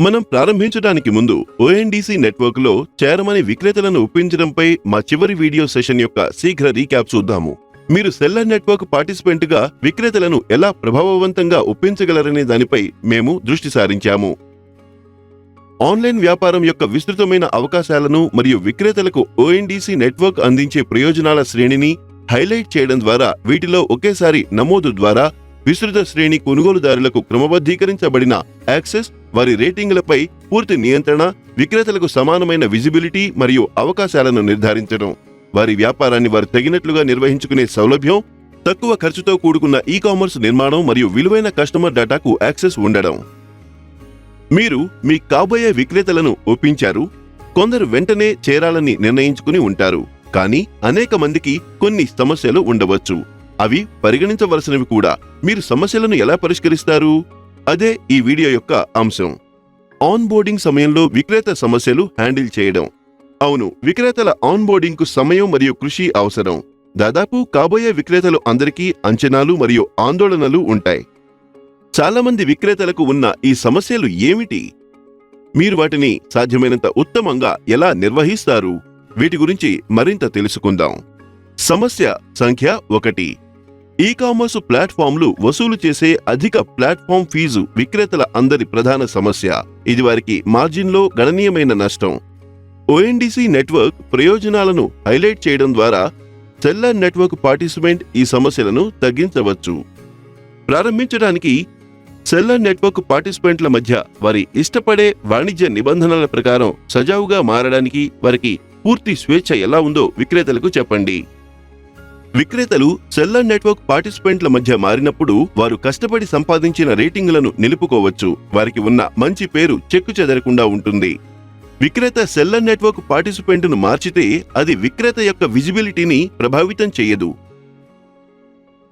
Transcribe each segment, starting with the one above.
మనం ప్రారంభించడానికి ముందు ఓఎన్డీసీ నెట్వర్క్లో చేరమని విక్రేతలను ఒప్పించడంపై మా చివరి వీడియో సెషన్ యొక్క శీఘ్ర రీక్యాప్ చూద్దాము. మీరు సెల్లర్ నెట్వర్క్ పార్టిసిపెంట్గా విక్రేతలను ఎలా ప్రభావవంతంగా ఒప్పించగలరనే దానిపై మేము దృష్టి సారించాము. ఆన్లైన్ వ్యాపారం యొక్క విస్తృతమైన అవకాశాలను మరియు విక్రేతలకు ఓఎన్డీసీ నెట్వర్క్ అందించే ప్రయోజనాల శ్రేణిని హైలైట్ చేయడం ద్వారా వీటిలో ఒకేసారి నమోదు ద్వారా విస్తృత శ్రేణి కొనుగోలుదారులకు క్రమబద్ధీకరించబడిన యాక్సెస్ వారి రేటింగ్లపై పూర్తి నియంత్రణ విక్రేతలకు సమానమైన విజిబిలిటీ మరియు అవకాశాలను నిర్ధారించడం. వారి వ్యాపారాన్ని వారు తగినట్లుగా నిర్వహించుకునే సౌలభ్యం తక్కువ ఖర్చుతో కూడుకున్న ఈ కామర్స్ నిర్మాణం మరియు విలువైన కస్టమర్ డేటాకు యాక్సెస్ ఉండడం. మీరు మీ కాబోయే విక్రేతలను ఒప్పించారు కొందరు వెంటనే చేరాలని నిర్ణయించుకుని ఉంటారు కానీ అనేక మందికి కొన్ని సమస్యలు ఉండవచ్చు. అవి పరిగణించవలసినవి కూడా. మీరు సమస్యలను ఎలా పరిష్కరిస్తారు? అదే ఈ వీడియో యొక్క అంశం. ఆన్ బోర్డింగ్ సమయంలో విక్రేత సమస్యలు హ్యాండిల్ చేయడం. అవును విక్రేతల ఆన్బోర్డింగ్కు సమయం మరియు కృషి అవసరం. దాదాపు కాబోయే విక్రేతలు అందరికీ అంచనాలు మరియు ఆందోళనలు ఉంటాయి. చాలామంది విక్రేతలకు ఉన్న ఈ సమస్యలు ఏమిటి? మీరు వాటిని సాధ్యమైనంత ఉత్తమంగా ఎలా నిర్వహిస్తారు? వీటి గురించి మరింత తెలుసుకుందాం. సమస్య సంఖ్య ఒకటి. ఈ కామర్స్ ప్లాట్ఫామ్లు వసూలు చేసే అధిక ప్లాట్ఫామ్ ఫీజు విక్రేతల అందరి ప్రధాన సమస్య. ఇది వారికి మార్జిన్లో గణనీయమైన నష్టం. ఓఎన్డీసీ నెట్వర్క్ ప్రయోజనాలను హైలైట్ చేయడం ద్వారా సెల్లర్ నెట్వర్క్ పార్టిసిపెంట్ ఈ సమస్యలను తగ్గించవచ్చు. ప్రారంభించడానికి సెల్లర్ నెట్వర్క్ పార్టిసిపెంట్ల మధ్య వారి ఇష్టపడే వాణిజ్య నిబంధనల ప్రకారం సజావుగా మారడానికి వారికి పూర్తి స్వేచ్ఛ ఎలా ఉందో విక్రేతలకు చెప్పండి. విక్రేతలు సెల్లర్ నెట్వర్క్ పార్టిసిపెంట్ల మధ్య మారినప్పుడు వారు కష్టపడి సంపాదించిన రేటింగ్లను నిలుపుకోవచ్చు. వారికి ఉన్న మంచి పేరు చెక్కు చెదరకుండా ఉంటుంది. విక్రేత సెల్లర్ నెట్వర్క్ పార్టిసిపెంట్ను మార్చితే అది విక్రేత యొక్క విజిబిలిటీని ప్రభావితం చేయదు.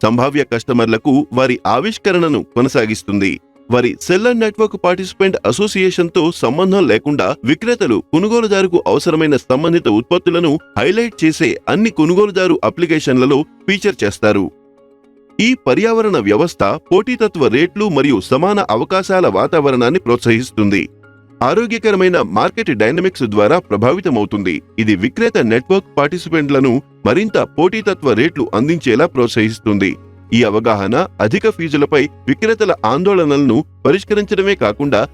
సంభావ్య కస్టమర్లకు వారి ఆవిష్కరణను కొనసాగిస్తుంది. వారి సెల్లర్ నెట్వర్క్ పార్టిసిపెంట్ అసోసియేషన్తో సంబంధం లేకుండా విక్రేతలు కొనుగోలుదారుకు అవసరమైన సంబంధిత ఉత్పత్తులను హైలైట్ చేసే అన్ని కొనుగోలుదారు అప్లికేషన్లలో ఫీచర్ చేస్తారు. ఈ పర్యావరణ వ్యవస్థ పోటీతత్వ రేట్లు మరియు సమాన అవకాశాల వాతావరణాన్ని ప్రోత్సహిస్తుంది. ఆరోగ్యకరమైన మార్కెట్ డైనమిక్స్ ద్వారా ప్రభావితమవుతుంది. ఇది విక్రేత నెట్వర్క్ పార్టిసిపెంట్లను మరింత పోటీతత్వ రేట్లు అందించేలా ప్రోత్సహిస్తుంది. ఈ అవగాహన అధిక ఫీజులపై విక్రేతల ఆందోళనలను పరిష్కరించడమే కాకుండా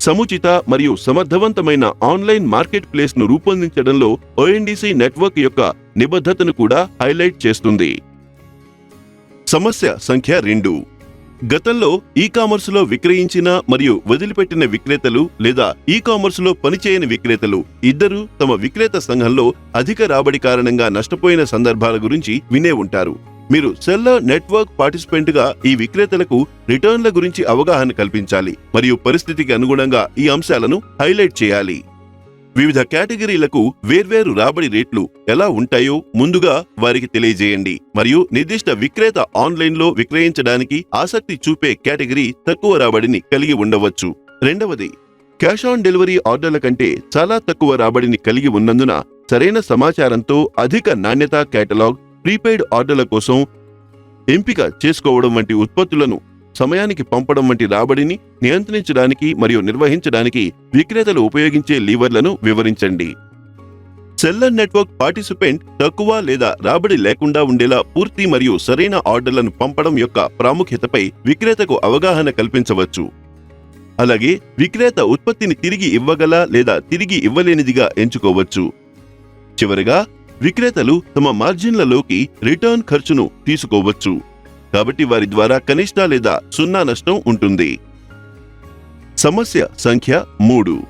సముచిత మరియు సమర్థవంతమైన ఆన్లైన్ మార్కెట్ ప్లేస్ను రూపొందించడంలో ఓఎన్డీసీ నెట్వర్క్ యొక్క నిబద్ధతను కూడా హైలైట్ చేస్తుంది. సమస్య సంఖ్య రెండు. గతంలో ఈ కామర్స్లో విక్రయించిన మరియు వదిలిపెట్టిన విక్రేతలు లేదా ఈ కామర్స్లో పనిచేయని విక్రేతలు ఇద్దరూ తమ విక్రేత సంఘంలో అధిక రాబడి కారణంగా నష్టపోయిన సందర్భాల గురించి వినే ఉంటారు. మీరు సెల్లర్ నెట్వర్క్ పార్టిసిపెంట్గా ఈ విక్రేతలకు రిటర్న్ల గురించి అవగాహన కల్పించాలి మరియు పరిస్థితికి అనుగుణంగా ఈ అంశాలను హైలైట్ చేయాలి. వివిధ కేటగిరీలకు వేర్వేరు రాబడి రేట్లు ఎలా ఉంటాయో ముందుగా వారికి తెలియజేయండి మరియు నిర్దిష్ట విక్రేత ఆన్లైన్లో విక్రయించడానికి ఆసక్తి చూపే కేటగిరీ తక్కువ రాబడిని కలిగి ఉండవచ్చు. రెండవది క్యాష్ ఆన్ డెలివరీ ఆర్డర్ల కంటే చాలా తక్కువ రాబడిని కలిగి ఉన్నందున సరైన సమాచారంతో అధిక నాణ్యత కేటలాగ్ ప్రీపెయిడ్ ఆర్డర్ల కోసం ఎంపిక చేసుకోవడం వంటి ఉత్పత్తులను సమయానికి పంపడం వంటి రాబడిని నియంత్రించడానికి మరియు నిర్వహించడానికి విక్రేతలు ఉపయోగించే లీవర్లను వివరించండి. సెల్లర్ నెట్వర్క్ పార్టిసిపెంట్ తక్కువ లేదా రాబడి లేకుండా ఉండేలా పూర్తి మరియు సరైన ఆర్డర్లను పంపడం యొక్క ప్రాముఖ్యతపై విక్రేతకు అవగాహన కల్పించవచ్చు. అలాగే విక్రేత ఉత్పత్తిని తిరిగి ఇవ్వగల లేదా తిరిగి ఇవ్వలేనిదిగా ఎంచుకోవచ్చు. చివరగా విక్రేతలు తమ మార్జిన్లలోకి రిటర్న్ ఖర్చును తీసుకోవచ్చు. కాబట్టి వారి ద్వారా కనిష్ట లేదా సున్నా నష్టం ఉంటుంది. సమస్య సంఖ్య మూడు.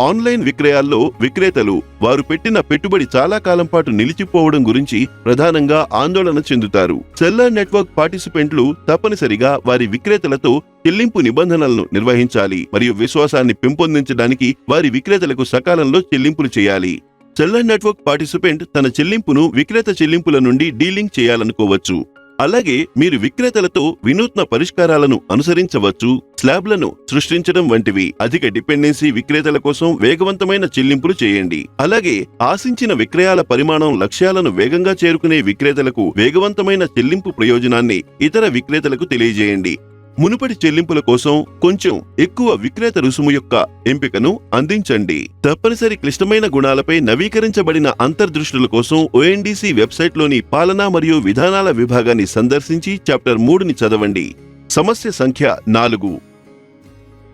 ఆన్లైన్ విక్రయాల్లో విక్రేతలు వారు పెట్టిన పెట్టుబడి చాలా కాలం పాటు నిలిచిపోవడం గురించి ప్రధానంగా ఆందోళన చెందుతారు. సెల్లర్ నెట్వర్క్ పార్టిసిపెంట్లు తప్పనిసరిగా వారి విక్రేతలతో చెల్లింపు నిబంధనలను నిర్వహించాలి మరియు విశ్వాసాన్ని పెంపొందించడానికి వారి విక్రేతలకు సకాలంలో చెల్లింపులు చేయాలి. చెల్లర్ నెట్వర్క్ పార్టిసిపెంట్ తన చెల్లింపును విక్రేత చెల్లింపుల నుండి డీలింగ్ చేయాలనుకోవచ్చు. అలాగే మీరు విక్రేతలతో వినూత్న పరిష్కారాలను అనుసరించవచ్చు స్లాబ్లను సృష్టించడం వంటివి. అధిక డిపెండెన్సీ విక్రేతల కోసం వేగవంతమైన చెల్లింపులు చేయండి. అలాగే ఆశించిన విక్రయాల పరిమాణం లక్ష్యాలను వేగంగా చేరుకునే విక్రేతలకు వేగవంతమైన చెల్లింపు ప్రయోజనాన్ని ఇతర విక్రేతలకు తెలియజేయండి. మునుపటి చెల్లింపుల కోసం కొంచెం ఎక్కువ విక్రేత రుసుము యొక్క ఎంపికను అందించండి. తప్పనిసరి క్లిష్టమైన గుణాలపై నవీకరించబడిన అంతర్దృష్టుల కోసం ఓఎన్డీసీ వెబ్సైట్లోని పాలన మరియు విధానాల విభాగాన్ని సందర్శించి చాప్టర్ మూడుని చదవండి. సమస్య సంఖ్య నాలుగు.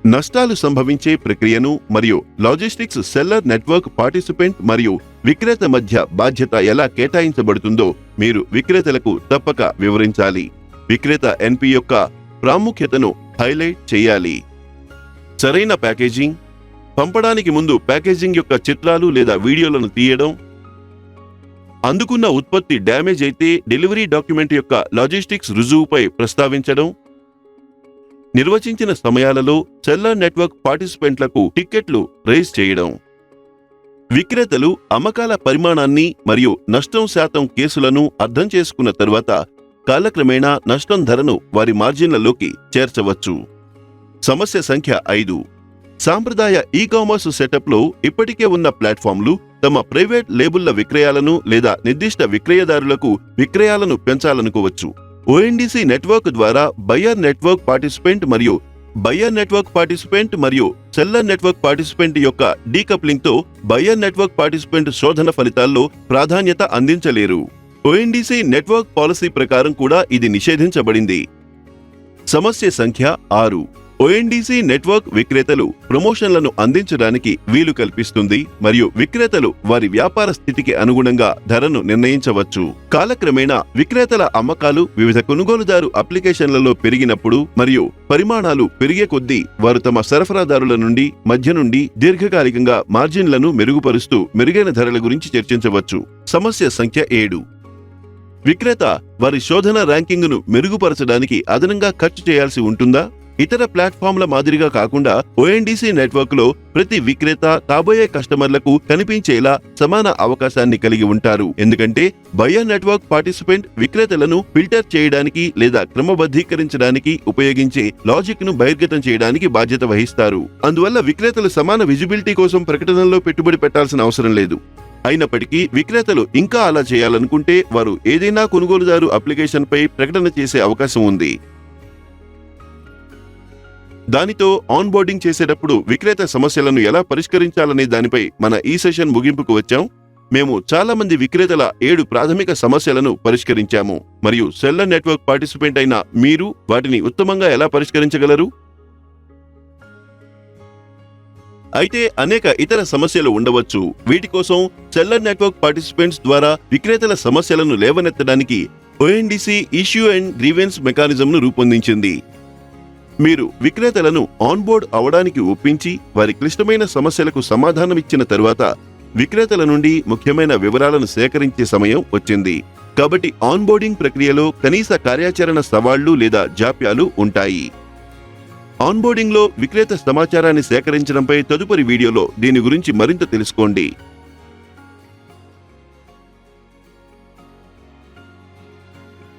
నష్టాలు సంభవించే ప్రక్రియను మరియు లాజిస్టిక్స్ సెల్లర్ నెట్వర్క్ పార్టిసిపెంట్ మరియు విక్రేత మధ్య బాధ్యత ఎలా కేటాయించబడుతుందో మీరు విక్రేతలకు తప్పక వివరించాలి. విక్రేత ఎన్పి యొక్క ప్రాముఖ్యతను హైలైట్ చేయాలి. సరైన ప్యాకేజింగ్ పంపడానికి ముందు ప్యాకేజింగ్ యొక్క చిత్రాలు లేదా వీడియోలను తీయడం అందుకున్న ఉత్పత్తి డ్యామేజ్ అయితే డెలివరీ డాక్యుమెంట్ యొక్క లాజిస్టిక్స్ రుజువుపై ప్రస్తావించడం నిర్వచించిన సమయాలలో సెల్లర్ నెట్వర్క్ పార్టిసిపెంట్లకు టిక్కెట్లు రేస్ చేయడం. విక్రేతలు అమ్మకాల పరిమాణాన్ని మరియు నష్టం శాతం కేసులను అర్థం చేసుకున్న తర్వాత కాలక్రమేణా నష్టం ధరను వారి మార్జిన్లలోకి చేర్చవచ్చు. సమస్య సంఖ్య ఐదు. సాంప్రదాయ ఈ కామర్స్ సెటప్లో ఇప్పటికే ఉన్న ప్లాట్ఫామ్లు తమ ప్రైవేట్ లేబుళ్ళ విక్రయాలను లేదా నిర్దిష్ట విక్రయదారులకు విక్రయాలను పెంచాలనుకోవచ్చు. ఓఎన్డీసీ నెట్వర్క్ ద్వారా బయ్యర్ నెట్వర్క్ పార్టిసిపెంట్ మరియు బయ్యర్ నెట్వర్క్ పార్టిసిపెంట్ మరియు సెల్లర్ నెట్వర్క్ పార్టిసిపెంట్ యొక్క డీకప్లింగ్తో బయర్ నెట్వర్క్ పార్టిసిపెంట్ శోధన ఫలితాల్లో ప్రాధాన్యత అందించలేరు. ఓఎన్డీసీ నెట్వర్క్ పాలసీ ప్రకారం కూడా ఇది నిషేధించబడింది. సమస్య సంఖ్య ఆరు. ఓఎన్డీసీ నెట్వర్క్ విక్రేతలు ప్రమోషన్లను అందించడానికి వీలు కల్పిస్తుంది మరియు విక్రేతలు వారి వ్యాపార స్థితికి అనుగుణంగా ధరను నిర్ణయించవచ్చు. కాలక్రమేణా విక్రేతల అమ్మకాలు వివిధ కొనుగోలుదారు అప్లికేషన్లలో పెరిగినప్పుడు మరియు పరిమాణాలు పెరిగే కొద్దీ వారు తమ సరఫరాదారుల నుండి మధ్య నుండి దీర్ఘకాలికంగా మార్జిన్లను మెరుగుపరుస్తూ మెరుగైన ధరల గురించి చర్చించవచ్చు. సమస్య సంఖ్య ఏడు. విక్రేత వారి శోధన ర్యాంకింగ్ను మెరుగుపరచడానికి అదనంగా ఖర్చు చేయాల్సి ఉంటుందా? ఇతర ప్లాట్ఫామ్ల మాదిరిగా కాకుండా ఓఎన్డీసీ నెట్వర్క్లో ప్రతి విక్రేత కాబోయే కస్టమర్లకు కనిపించేలా సమాన అవకాశాన్ని కలిగి ఉంటారు. ఎందుకంటే బయర్ నెట్వర్క్ పార్టిసిపెంట్ విక్రేతలను ఫిల్టర్ చేయడానికి లేదా క్రమబద్ధీకరించడానికి ఉపయోగించే లాజిక్ను బహిర్గతం చేయడానికి బాధ్యత వహిస్తారు. అందువల్ల విక్రేతలు సమాన విజిబిలిటీ కోసం ప్రకటనల్లో పెట్టుబడి పెట్టాల్సిన అవసరం లేదు. అయినప్పటికీ విక్రేతలు ఇంకా అలా చేయాలనుకుంటే వారు ఏదైనా కొనుగోలుదారు అప్లికేషన్పై ప్రకటన చేసే అవకాశం ఉంది. దానితో ఆన్ బోర్డింగ్ చేసేటప్పుడు విక్రేత సమస్యలను ఎలా పరిష్కరించాలనే దానిపై మన ఈ సెషన్ ముగింపుకు వచ్చాం. మేము చాలా మంది విక్రేతల ఏడు ప్రాథమిక సమస్యలను పరిష్కరించాము. మరియు సెల్లర్ నెట్వర్క్ పార్టిసిపెంట్ అయిన మీరు వాటిని ఉత్తమంగా ఎలా పరిష్కరించగలరు? అయితే అనేక ఇతర సమస్యలు ఉండవచ్చు. వీటి కోసం సెల్లర్ నెట్వర్క్ పార్టిసిపెంట్స్ ద్వారా విక్రేతల సమస్యలను లేవనెత్తడానికి ఓఎన్డీసీ ఇష్యూ అండ్ గ్రీవెన్స్ మెకానిజంను రూపొందించింది. మీరు విక్రేతలను ఆన్బోర్డ్ అవడానికి ఒప్పించి వారి క్లిష్టమైన సమస్యలకు సమాధానమిచ్చిన తరువాత విక్రేతల నుండి ముఖ్యమైన వివరాలను సేకరించే సమయం వచ్చింది. కాబట్టి ఆన్బోర్డింగ్ ప్రక్రియలో కనీస కార్యాచరణ సవాళ్ళు లేదా జాప్యాలు ఉంటాయి. ఆన్బోర్డింగ్లో విక్రేత సమాచారాన్ని సేకరించడంపై తదుపరి వీడియోలో దీని గురించి మరింత తెలుసుకోండి.